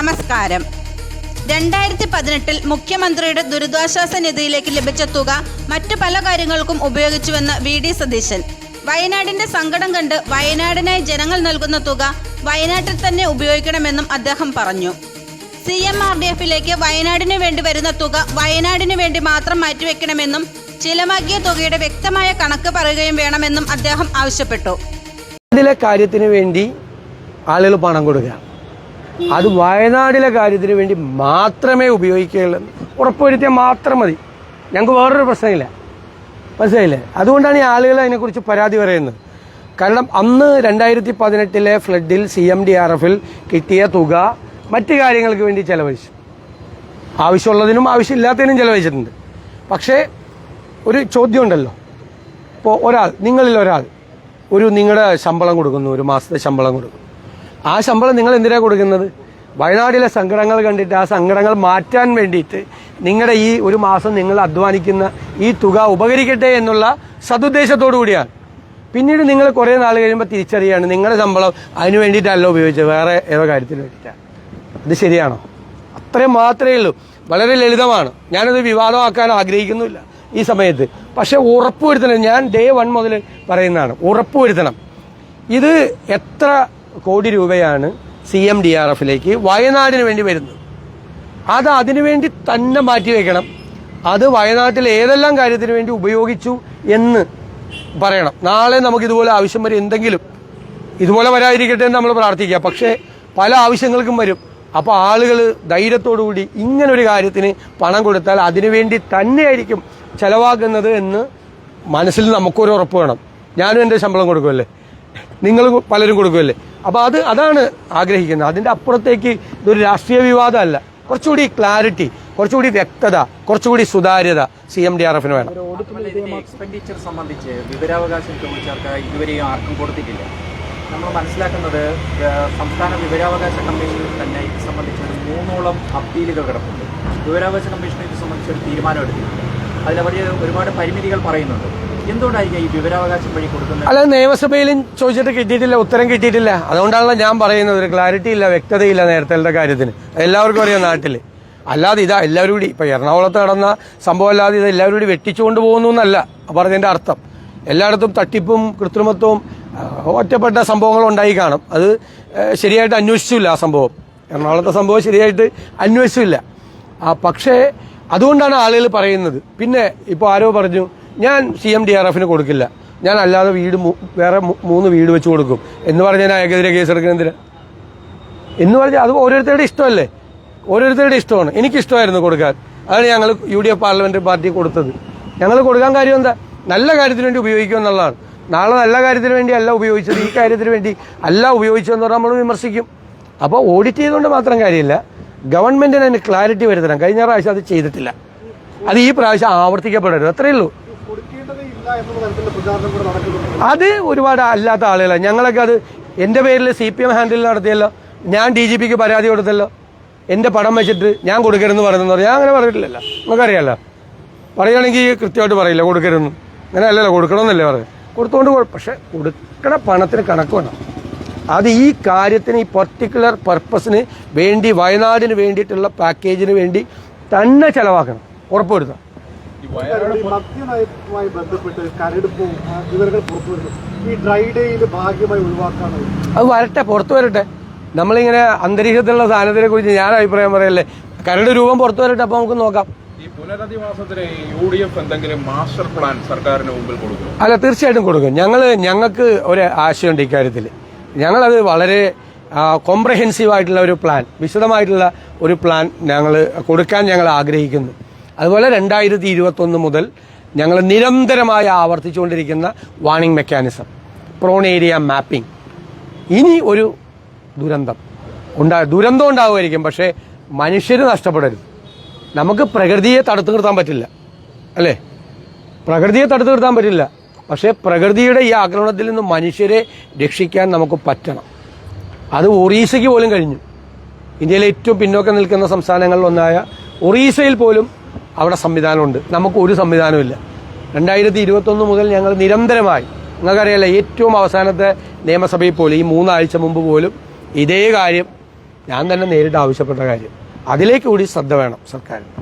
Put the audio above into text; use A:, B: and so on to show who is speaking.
A: നമസ്കാരം. രണ്ടായിരത്തി പതിനെട്ടിൽ മുഖ്യമന്ത്രിയുടെ ദുരിതാശ്വാസ നിധിയിലേക്ക് ലഭിച്ച തുക മറ്റു പല കാര്യങ്ങൾക്കും ഉപയോഗിച്ചുവെന്ന് വി ഡി സതീശൻ. വയനാടിന്റെ സങ്കടം കണ്ട് വയനാടിനായി ജനങ്ങൾ നൽകുന്ന തുക വയനാട്ടിൽ തന്നെ ഉപയോഗിക്കണമെന്നും അദ്ദേഹം പറഞ്ഞു. സി എം ആർ ഡി എഫിലേക്ക് വയനാടിനു വേണ്ടി വരുന്ന തുക വയനാടിനു വേണ്ടി മാത്രം മാറ്റിവെക്കണമെന്നും ചിലവാക്കിയ തുകയുടെ വ്യക്തമായ കണക്ക് പറയുകയും വേണമെന്നും അദ്ദേഹം ആവശ്യപ്പെട്ടു.
B: ഇതിലെ കാര്യത്തിന് വേണ്ടി ആളുകൾ പണം കൊടുക്കുക അത് വയനാടിലെ കാര്യത്തിന് വേണ്ടി മാത്രമേ ഉപയോഗിക്കുകയുള്ളൂ. ഉറപ്പുവരുത്തിയാൽ മാത്രം മതി. ഞങ്ങൾക്ക് വേറൊരു പ്രശ്നമില്ല. മനസ്സിലായില്ലേ? അതുകൊണ്ടാണ് ഈ ആളുകൾ അതിനെക്കുറിച്ച് പരാതി പറയുന്നത്. കാരണം അന്ന് രണ്ടായിരത്തി പതിനെട്ടിലെ ഫ്ലഡിൽ സി എം ഡി ആർ എഫിൽ കിട്ടിയ തുക മറ്റു കാര്യങ്ങൾക്ക് വേണ്ടി ചെലവഴിച്ചു. ആവശ്യമുള്ളതിനും ആവശ്യമില്ലാത്തതിനും ചെലവഴിച്ചിട്ടുണ്ട്. പക്ഷേ ഒരു ചോദ്യമുണ്ടല്ലോ. ഇപ്പോൾ ഒരാൾ നിങ്ങളിൽ ഒരാൾ ഒരു നിങ്ങളുടെ ശമ്പളം കൊടുക്കുന്നു ഒരു മാസത്തെ ശമ്പളം കൊടുക്കുന്നു. ആ ശമ്പളം നിങ്ങൾ എന്തിനാണ് കൊടുക്കുന്നത്? വയനാടിലെ സങ്കടങ്ങൾ കണ്ടിട്ട് ആ സങ്കടങ്ങൾ മാറ്റാൻ വേണ്ടിയിട്ട് നിങ്ങളുടെ ഈ ഒരു മാസം നിങ്ങൾ അധ്വാനിക്കുന്ന ഈ തുക ഉപകരിക്കട്ടെ എന്നുള്ള സതുദ്ദേശത്തോടു കൂടിയാണ്. പിന്നീട് നിങ്ങൾ കുറേ നാൾ കഴിയുമ്പോൾ തിരിച്ചറിയാണ് നിങ്ങളുടെ ശമ്പളം അതിന് വേണ്ടിയിട്ടല്ല ഉപയോഗിച്ചത്. വേറെ ഏതോ കാര്യത്തിന് വേണ്ടിയിട്ടാണ്. അത് ശരിയാണോ? അത്രയും മാത്രമേ ഉള്ളൂ. വളരെ ലളിതമാണ്. ഞാനത് വിവാദമാക്കാൻ ആഗ്രഹിക്കുന്നില്ല ഈ സമയത്ത്. പക്ഷെ ഉറപ്പുവരുത്തണം. ഞാൻ ഡേ വൺ മുതൽ പറയുന്നതാണ്. ഉറപ്പുവരുത്തണം. ഇത് എത്ര കോടി രൂപയാണ് സി എം ഡി ആർ എഫിലേക്ക് വയനാടിന് വേണ്ടി വരുന്നത്. അത് അതിനുവേണ്ടി തന്നെ മാറ്റി വെക്കണം അത് വയനാട്ടിൽ ഏതെല്ലാം കാര്യത്തിന് വേണ്ടി ഉപയോഗിച്ചു എന്ന് പറയണം. നാളെ നമുക്ക് ഇതുപോലെ ആവശ്യം വരും. എന്തെങ്കിലും ഇതുപോലെ വരാതിരിക്കട്ടെ എന്ന് നമ്മൾ പ്രാർത്ഥിക്കുക. പക്ഷേ പല ആവശ്യങ്ങൾക്കും വരും. അപ്പോൾ ആളുകൾ ധൈര്യത്തോടുകൂടി ഇങ്ങനൊരു കാര്യത്തിന് പണം കൊടുത്താൽ അതിനുവേണ്ടി തന്നെയായിരിക്കും ചെലവാക്കുന്നത് എന്ന് മനസ്സിൽ നമുക്കൊരു ഉറപ്പ് വേണം. ഞാനും എന്റെ ശമ്പളം കൊടുക്കുമല്ലേ? നിങ്ങൾ പലരും കൊടുക്കുമല്ലേ? അപ്പോൾ അത് അതാണ് ആഗ്രഹിക്കുന്നത്. അതിന്റെ അപ്പുറത്തേക്ക് ഇതൊരു രാഷ്ട്രീയ വിവാദമല്ല. കുറച്ചുകൂടി ക്ലാരിറ്റി കുറച്ചുകൂടി വ്യക്തത കുറച്ചുകൂടി സുതാര്യത സി എം ഡി ആർ എഫിന് വേണം.
C: എക്സ്പെൻഡിച്ചർ സംബന്ധിച്ച് വിവരാവകാശം ചോദിച്ചാർക്ക് ഇതുവരെയും ആർക്കും കൊടുത്തിട്ടില്ല. നമ്മൾ മനസ്സിലാക്കുന്നത് സംസ്ഥാന വിവരാവകാശ കമ്മീഷനിൽ തന്നെ ഇത് സംബന്ധിച്ച് ഒരു മൂന്നോളം അപ്പീലുകൾ കിടപ്പുണ്ട്. വിവരാവകാശ കമ്മീഷൻ ഇത് സംബന്ധിച്ച് ഒരു തീരുമാനം എടുത്തിട്ടുണ്ട്. അതിലവർ ഒരുപാട് പരിമിതികൾ പറയുന്നുണ്ട്. ഈ വഴി
B: അല്ല നിയമസഭയിലും ചോദിച്ചിട്ട് കിട്ടിയിട്ടില്ല ഉത്തരം കിട്ടിയിട്ടില്ല. അതുകൊണ്ടാണല്ലോ ഞാൻ പറയുന്നത്. ഒരു ക്ലാരിറ്റി ഇല്ല വ്യക്തതയില്ല നേരത്തെ കാര്യത്തിന്. എല്ലാവർക്കും അറിയാം നാട്ടിൽ അല്ലാതെ ഇതാ എല്ലാവരും കൂടി ഇപ്പൊ എറണാകുളത്ത് നടന്ന സംഭവം അല്ലാതെ ഇത് എല്ലാവരും കൂടി വെട്ടിച്ചുകൊണ്ട് പോകുന്നു എന്നല്ല പറഞ്ഞതിന്റെ അർത്ഥം. എല്ലായിടത്തും തട്ടിപ്പും കൃത്രിമത്വവും ഒറ്റപ്പെട്ട സംഭവങ്ങൾ ഉണ്ടായി കാണും. അത് ശരിയായിട്ട് അന്വേഷിച്ചില്ല ആ സംഭവം. എറണാകുളത്തെ സംഭവം ശരിയായിട്ട് അന്വേഷിച്ചില്ല. ആ പക്ഷേ അതുകൊണ്ടാണ് ആളുകൾ പറയുന്നത്. പിന്നെ ഇപ്പോൾ ആരോ പറഞ്ഞു ഞാൻ സി എം ഡി ആർ എഫിന് കൊടുക്കില്ല. ഞാൻ അല്ലാതെ വീട് വേറെ മൂന്ന് വീട് വെച്ച് കൊടുക്കും. എന്ന് പറഞ്ഞ് പറഞ്ഞാൽ അയാൾക്കെതിരെ കേസെടുക്കുന്നതിന് എന്ന് പറഞ്ഞാൽ അത് ഓരോരുത്തരുടെ ഇഷ്ടമല്ലേ? ഓരോരുത്തരുടെ ഇഷ്ടമാണ്. എനിക്കിഷ്ടമായിരുന്നു കൊടുക്കാൻ. അതാണ് ഞങ്ങൾ U D F parliamentary party കൊടുത്തത്. ഞങ്ങൾ കൊടുക്കാൻ കാര്യം എന്താ? നല്ല കാര്യത്തിന് വേണ്ടി ഉപയോഗിക്കുക എന്നുള്ളതാണ്. നാളെ നല്ല കാര്യത്തിന് വേണ്ടി അല്ല ഉപയോഗിച്ചത്. ഈ കാര്യത്തിന് വേണ്ടി അല്ല ഉപയോഗിച്ചതെന്ന് പറഞ്ഞാൽ നമ്മൾ വിമർശിക്കും. അപ്പോൾ ഓഡിറ്റ് ചെയ്തുകൊണ്ട് മാത്രം കാര്യമില്ല. ഗവൺമെന്റിന് അതിന് ക്ലാരിറ്റി വരുത്തണം. കഴിഞ്ഞ പ്രാവശ്യം അത് ചെയ്തിട്ടില്ല. അത് ഈ പ്രാവശ്യം ആവർത്തിക്കപ്പെടരുത്. അത്രയേ ഉള്ളൂ. അത് ഒരുപാട് അല്ലാത്ത ആളുകളാണ് ഞങ്ങളൊക്കെ അത് എന്റെ പേരിൽ സി പി എം ഹാൻഡിൽ നടത്തിയല്ലോ. ഞാൻ ഡി ജി പിക്ക് പരാതി കൊടുത്തല്ലോ. എന്റെ പടം വെച്ചിട്ട് ഞാൻ കൊടുക്കരുതെന്ന് പറയുന്നത് ഞാൻ അങ്ങനെ പറഞ്ഞിട്ടില്ലല്ലോ. നമുക്കറിയാലോ. പറയുകയാണെങ്കിൽ കൃത്യമായിട്ട് പറയില്ല. കൊടുക്കരുതെന്ന്. അങ്ങനെ അല്ലല്ലോ. കൊടുക്കണമെന്നല്ലേ പറയും കൊടുത്തോണ്ട് പക്ഷെ കൊടുക്കണ പണത്തിന് കണക്ക് വേണം. അത് ഈ കാര്യത്തിന് ഈ പർട്ടിക്കുലർ പർപ്പസിന് വേണ്ടി വയനാടിന് വേണ്ടിയിട്ടുള്ള പാക്കേജിന് വേണ്ടി തന്നെ ചിലവാക്കണം. ഉറപ്പുവരുത്തണം
D: മദ്യനയവുമായി ബന്ധപ്പെട്ട് കരടുപ്പും വിവരങ്ങൾ പുറത്തു വരുന്നു. ഈ ഡ്രൈ ഡേയിൽ ഭാഗ്യമായി ഒഴിവാക്കാനായി.
B: അത് വരട്ടെ പുറത്തു വരട്ടെ. നമ്മളിങ്ങനെ അന്തരീക്ഷത്തിലുള്ള സാധനത്തിനെ കുറിച്ച് ഞാൻ അഭിപ്രായം പറയല്ലേ? കരട് രൂപം പുറത്തു വരട്ടെ അപ്പൊ നമുക്ക് നോക്കാം.
E: ഈ പുനരധിവാസത്തിന് യു ഡി എഫ് എന്തെങ്കിലും മാസ്റ്റർ പ്ലാൻ സർക്കാരിന് മുമ്പിൽ കൊടുക്കും
B: അല്ല തീർച്ചയായിട്ടും കൊടുക്കും. ഞങ്ങൾ ഞങ്ങൾക്ക് ഒരു ആശയമുണ്ട് ഇക്കാര്യത്തിൽ. ഞങ്ങളത് വളരെ കോംപ്രഹെൻസീവ് ആയിട്ടുള്ള ഒരു പ്ലാൻ വിശദമായിട്ടുള്ള ഒരു പ്ലാൻ ഞങ്ങൾ കൊടുക്കാൻ ഞങ്ങൾ ആഗ്രഹിക്കുന്നു. അതുപോലെ രണ്ടായിരത്തി ഇരുപത്തൊന്ന് മുതൽ ഞങ്ങൾ നിരന്തരമായി ആവർത്തിച്ചുകൊണ്ടിരിക്കുന്ന warning mechanism prone area mapping ഇനി ഒരു ദുരന്തം. ഉണ്ടാ ദുരന്തം ഉണ്ടാവുമായിരിക്കും പക്ഷേ മനുഷ്യർ നഷ്ടപ്പെടരുത്. നമുക്ക് പ്രകൃതിയെ തടുത്തു നിർത്താൻ പറ്റില്ല. അല്ലേ? പ്രകൃതിയെ തടുത്തു നിർത്താൻ പറ്റില്ല. പക്ഷേ പ്രകൃതിയുടെ ഈ ആക്രമണത്തിൽ നിന്ന് മനുഷ്യരെ രക്ഷിക്കാൻ നമുക്ക് പറ്റണം. അത് ഒറീസയ്ക്ക് പോലും കഴിഞ്ഞു. ഇന്ത്യയിലെ ഏറ്റവും പിന്നോക്കം നിൽക്കുന്ന സംസ്ഥാനങ്ങളിലൊന്നായ ഒറീസയിൽ പോലും അവിടെ സംവിധാനമുണ്ട്. നമുക്ക് ഒരു സംവിധാനമില്ല രണ്ടായിരത്തി ഇരുപത്തൊന്ന് മുതൽ ഞങ്ങൾ നിരന്തരമായി നിങ്ങൾക്കറിയാലോ ഏറ്റവും അവസാനത്തെ നിയമസഭയിൽ പോലും ഈ മൂന്നാഴ്ച മുമ്പ് പോലും ഇതേ കാര്യം ഞാൻ തന്നെ നേരിട്ട് ആവശ്യപ്പെട്ട കാര്യം. അതിലേക്ക് കൂടി ശ്രദ്ധ വേണം സർക്കാരിന്.